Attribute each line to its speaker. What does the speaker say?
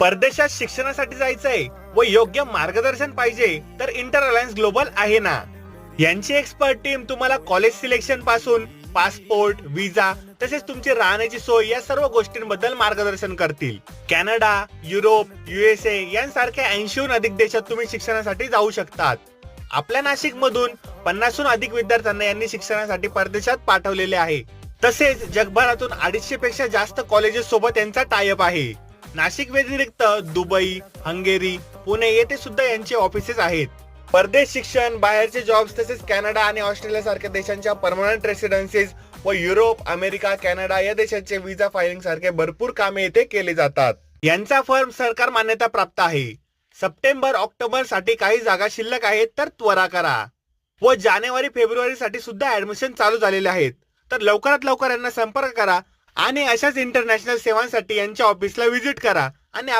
Speaker 1: परदेशात शिक्षणासाठी जायचंय व योग्य मार्गदर्शन पाहिजे तर इंटर अलायन्स ग्लोबल आहे ना. यांची एक्सपर्ट टीम तुम्हाला कॉलेज सिलेक्शनपासून पासपोर्ट विजा तसेच तुमची राहण्याची सोय या सर्व गोष्टींबद्दल मार्गदर्शन करतील. कॅनडा युरोप युएसए यांसारख्या ऐंशीहून अधिक देशात तुम्ही शिक्षणासाठी जाऊ शकतात. आपल्या नाशिक मधून पन्नासहून अधिक विद्यार्थ्यांना यांनी शिक्षणासाठी परदेशात पाठवलेले आहे. तसेच जगभरातून अडीचशे पेक्षा जास्त कॉलेजेस सोबत यांचा टायअप आहे. नाशिक व्यतिरिक्त दुबई हंगेरी पुणे येथे सुद्धा यांचे ऑफिसेस आहेत. परदेश शिक्षण बाहेरचे जॉब्स तसेच कॅनडा आणि ऑस्ट्रेलिया सारख्या देशांच्या परमनंट रेसिडेन्सीज व युरोप अमेरिका कॅनडा या देशांचे व्हिसा फायलिंग सारखे भरपूर कामे येथे केले जातात. यांचा फर्म सरकार मान्यता प्राप्त आहे. सप्टेंबर ऑक्टोबरसाठी काही जागा शिल्लक आहेत तर त्वरा करा. व जानेवारी फेब्रुवारी साठी सुद्धा ऍडमिशन चालू झालेले आहेत. तर लवकरात लवकर यांना संपर्क करा. आणि अशाच इंटरनॅशनल सेवांसाठी यांच्या ऑफिसला व्हिजिट करा. आणि आप-